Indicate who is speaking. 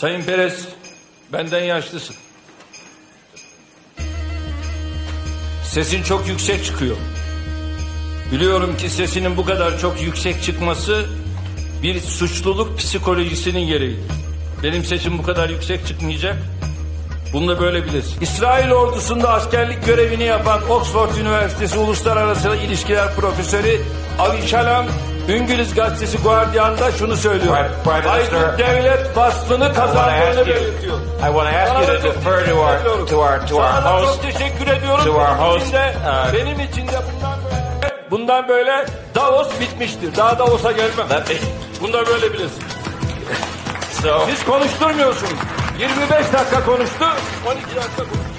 Speaker 1: Sayın Perez, benden yaşlısın. Sesin çok yüksek çıkıyor. Biliyorum ki sesinin bu kadar çok yüksek çıkması bir suçluluk psikolojisinin gereğidir. Benim sesim bu kadar yüksek çıkmayacak. Bunu da böyle bilirsin. İsrail ordusunda askerlik görevini yapan Oxford Üniversitesi Uluslararası İlişkiler Profesörü Avi Şalam, İngiliz gazetesi Guardian'da şunu söylüyor. Aydın devlet vasfını kazandığını belirtiyor.
Speaker 2: I want to ask you to defer to our to our to our host.
Speaker 1: çok teşekkür ediyorum.
Speaker 2: to our
Speaker 1: benim
Speaker 2: host,
Speaker 1: için de,
Speaker 2: uh,
Speaker 1: benim için de bundan böyle, bundan böyle Davos bitmiştir. Daha Davos'a gelmem.
Speaker 2: Let me.
Speaker 1: Bunu da böyle bilirsin.
Speaker 2: So
Speaker 1: Siz konuşturmuyorsunuz. 25 dakika konuştu, 12 dakika konuştu.